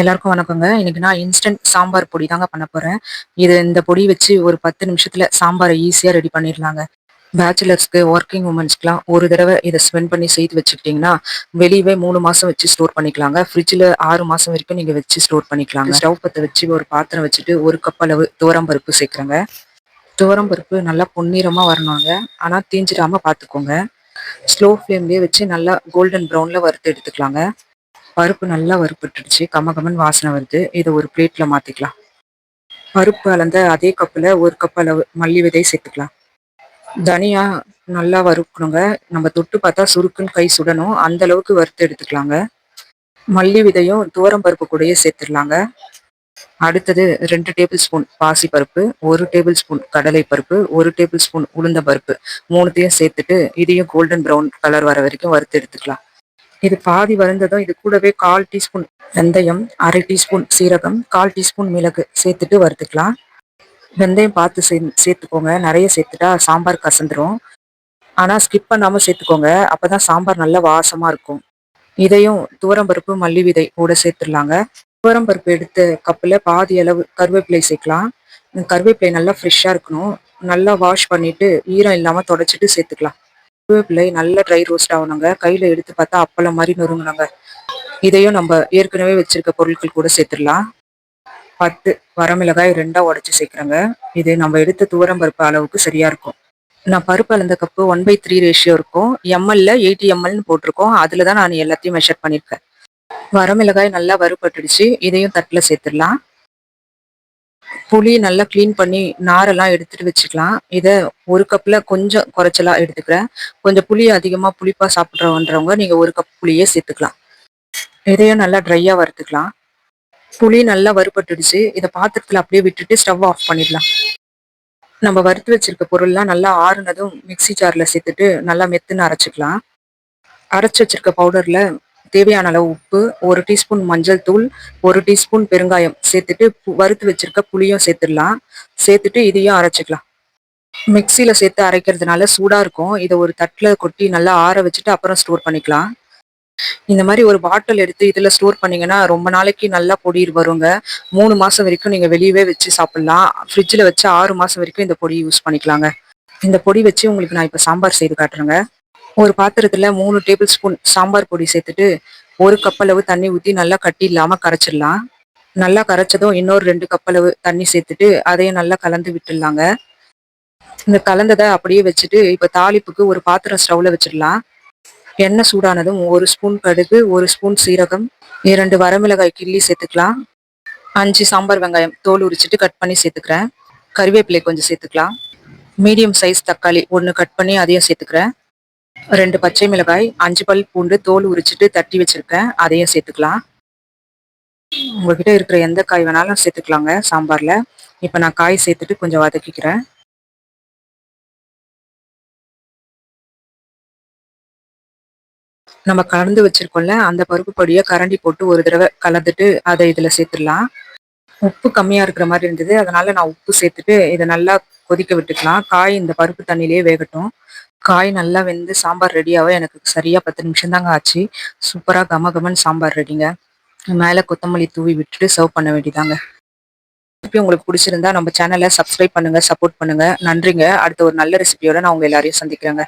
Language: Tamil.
எல்லாருக்கும் வணக்கங்க. இன்னைக்கு நான் இன்ஸ்டன்ட் சாம்பார் பொடி தாங்க பண்ண போறேன். இது இந்த பொடி வச்சு ஒரு பத்து நிமிஷத்துல சாம்பாரை ஈஸியா ரெடி பண்ணிடலாங்க. பேச்சுலர்ஸ்க்கு ஒர்க்கிங் உமன்ஸ்க்குலாம் ஒரு தடவை இதை ஸ்பெண்ட் பண்ணி செய்து வச்சுக்கிட்டிங்கன்னா வெளியவே மூணு மாசம் வச்சு ஸ்டோர் பண்ணிக்கலாங்க. ஃப்ரிட்ஜில் ஆறு மாசம் வரைக்கும் நீங்க வச்சு ஸ்டோர் பண்ணிக்கலாங்க. ஸ்டவ் பற்ற வச்சு ஒரு பாத்திரம் வச்சுட்டு ஒரு கப் அளவு துவரம் பருப்பு சேர்க்குறேங்க. துவரம் பருப்பு நல்லா பொன்னிறமா வரணுங்க. ஆனா தீஞ்சிடாம பார்த்துக்கோங்க ஸ்லோ ஃப்ளேம்லேயே வச்சு நல்லா கோல்டன் ப்ரௌனில் வறுத்து எடுத்துக்கலாங்க. பருப்பு நல்லா வறுப்பட்டுடுச்சு கம கமன் வாசனை வருது. இதை ஒரு பிளேட்ல மாத்திக்கலாம். பருப்பு அளந்த அதே கப்பில் ஒரு கப் அளவு மல்லி விதை சேர்த்துக்கலாம். தனியா நல்லா வறுக்கணுங்க. நம்ம தொட்டு பார்த்தா சுருக்குன்னு கை சுடணும். அந்த அளவுக்கு வறுத்து எடுத்துக்கலாங்க. மல்லி விதையும் துவரம் பருப்பு கூடயே சேர்த்துடலாங்க. அடுத்தது ரெண்டு டேபிள் ஸ்பூன் பாசி பருப்பு ஒரு டேபிள் ஸ்பூன் கடலை பருப்பு ஒரு டேபிள் ஸ்பூன் உளுந்த பருப்பு. மூணுத்தையும் சேர்த்துட்டு இதையும் கோல்டன் ப்ரௌன் கலர் வர வரைக்கும் வறுத்து எடுத்துக்கலாம். இது பாதி வரைந்ததும் இது கூடவே கால் டீஸ்பூன் வெந்தயம் அரை டீஸ்பூன் சீரகம் கால் டீஸ்பூன் மிளகு சேர்த்துட்டு வறுத்துக்கலாம். வெந்தயம் பார்த்து சே சேர்த்துக்கோங்க. நிறைய சேர்த்துட்டா சாம்பார் கசந்துரும். ஆனால் ஸ்கிப் பண்ணாமல் சேர்த்துக்கோங்க. அப்போ தான் சாம்பார் நல்ல வாசமாக இருக்கும். இதையும் துவரம்பருப்பு மல்லி விதை கூட சேர்த்துடலாங்க. துவரம்பருப்பு எடுத்த கப்பில் பாதி அளவு கருவேப்பிலை சேர்க்கலாம். கருவேப்பிலை நல்லா ஃப்ரெஷ்ஷாக இருக்கணும். நல்லா வாஷ் பண்ணிட்டு ஈரம் இல்லாமல் தொடச்சிட்டு சேர்த்துக்கலாம். கருவேப்பிலை நல்ல ட்ரை ரோஸ்ட் ஆகணுங்க. கையில எடுத்து பார்த்தா அப்பளம் மாதிரி நொறுங்கணுங்க இதையும் நம்ம ஏற்கனவே வச்சிருக்க பொருட்கள் கூட சேர்த்துடலாம். பத்து வரமிளகாய் ரெண்டா உடச்சி சேர்க்குறேங்க. இது நம்ம எடுத்த துவரம் பருப்பு அளவுக்கு சரியா இருக்கும். நான் பருப்பு அளந்த cup one by three ratio இருக்கும். எம்எல்ல எயிட்டி எம்எல்னு போட்டிருக்கோம். அதில் தான் நான் எல்லாத்தையும் மெஷர் பண்ணியிருக்கேன். வரமிளகாய் நல்லா வறுப்பட்டுடுச்சு இதையும் தட்டில் சேர்த்துடலாம். புளி நல்லா க்ளீன் பண்ணி நாரெல்லாம் எடுத்துட்டு வச்சுக்கலாம். இதை ஒரு கப்பில் கொஞ்சம் குறைச்சலாக எடுத்துக்கிறேன். கொஞ்சம் புளி அதிகமாக புளிப்பாக சாப்பிட்றவன்றவங்க நீங்கள் ஒரு கப் புளியே சேர்த்துக்கலாம். இதையும் நல்லா ட்ரையாக வறுத்துக்கலாம். புளி நல்லா வறுபட்டுடுச்சு. இதை பாத்திரத்தில் அப்படியே விட்டுட்டு ஸ்டவ் ஆஃப் பண்ணிடலாம். நம்ம வறுத்து வச்சிருக்க பொருள்லாம் நல்லா ஆறுனதும் மிக்சி ஜாரில் சேர்த்துட்டு நல்லா மெத்துன்னு அரைச்சிக்கலாம். அரைச்சி வச்சிருக்க பவுடரில் தேவையான அளவு உப்பு ஒரு டீஸ்பூன் மஞ்சள் தூள் ஒரு டீஸ்பூன் பெருங்காயம் சேர்த்துட்டு வறுத்து வச்சிருக்க புளியும் சேர்த்துடலாம். சேர்த்துட்டு இதையும் அரைச்சிக்கலாம். மிக்சியில் சேர்த்து அரைக்கிறதுனால சூடாக இருக்கும். இதை ஒரு தட்டில் கொட்டி நல்லா ஆற வச்சுட்டு அப்புறம் ஸ்டோர் பண்ணிக்கலாம். இந்த மாதிரி ஒரு பாட்டில் எடுத்து இதில் ஸ்டோர் பண்ணீங்கன்னா ரொம்ப நாளைக்கு நல்லா பொடி வருங்க. மூணு மாதம் வரைக்கும் நீங்கள் வெளியவே வச்சு சாப்பிட்லாம். ஃப்ரிட்ஜில் வச்சு ஆறு மாதம் வரைக்கும் இந்த பொடி யூஸ் பண்ணிக்கலாங்க. இந்த பொடி வச்சு உங்களுக்கு நான் இப்போ சாம்பார் செய்து காட்டுறேங்க. ஒரு பாத்திரத்துல மூணு டேபிள் ஸ்பூன் சாம்பார் பொடி சேர்த்துட்டு ஒரு கப் அளவு தண்ணி ஊற்றி நல்லா கட்டி இல்லாமல் கரைச்சிடலாம். நல்லா கரைச்சதும் இன்னொரு ரெண்டு கப் அளவு தண்ணி சேர்த்துட்டு அதையும் நல்லா கலந்து விட்டுடலாங்க. இந்த கலந்ததை அப்படியே வச்சுட்டு இப்போ தாளிப்புக்கு ஒரு பாத்திரம் ஸ்டவ்ல வச்சிடலாம். எண்ணெய் சூடானதும் ஒரு ஸ்பூன் கடுகு ஒரு ஸ்பூன் சீரகம் இரண்டு வரமிளகாய் கிள்ளி சேர்த்துக்கலாம். அஞ்சு சாம்பார் வெங்காயம் தோல் உரிச்சிட்டு கட் பண்ணி சேர்த்துக்கிறேன். கருவேப்பிலை கொஞ்சம் சேர்த்துக்கலாம். மீடியம் சைஸ் தக்காளி ஒன்று கட் பண்ணி அதையும் சேர்த்துக்கிறேன். ரெண்டு பச்சை மிளகாய் அஞ்சு பல் பூண்டு தோல் உரிச்சிட்டு தட்டி வச்சிருக்கேன். அதையும் சேர்த்துக்கலாம். உங்ககிட்ட இருக்கிற எந்த காய் வேணாலும் சேர்த்துக்கலாங்க சாம்பார்ல. இப்ப நான் காய் சேர்த்துட்டு கொஞ்சம் வதக்கிக்கிறேன். நம்ம கலந்து வச்சிருக்கோம்ல அந்த பருப்பு பொடியை கரண்டி போட்டு ஒரு தடவை கலந்துட்டு அதை இதுல சேர்த்துடலாம். உப்பு கம்மியா இருக்கிற மாதிரி இருந்தது அதனால நான் உப்பு சேர்த்துட்டு இதை நல்லா கொதிக்க விட்டுக்கலாம். காய் இந்த பருப்பு தண்ணியிலே வேகட்டும். காய் நல்லா வெந்து சாம்பார் ரெடியாகவே எனக்கு சரியா பத்து நிமிஷம் தாங்க ஆச்சு. சூப்பரா கம கமன் சாம்பார் ரெடிங்க மேல கொத்தமல்லி தூவி விட்டுட்டு சர்வ் பண்ண வேண்டியதாங்க. ரெசிபி உங்களுக்கு பிடிச்சிருந்தா நம்ம சேனலை சப்ஸ்கிரைப் பண்ணுங்க சப்போர்ட் பண்ணுங்க. நன்றிங்க. அடுத்த ஒரு நல்ல ரெசிபியோட நான் உங்கள் எல்லாரையும் சந்திக்கிறேங்க.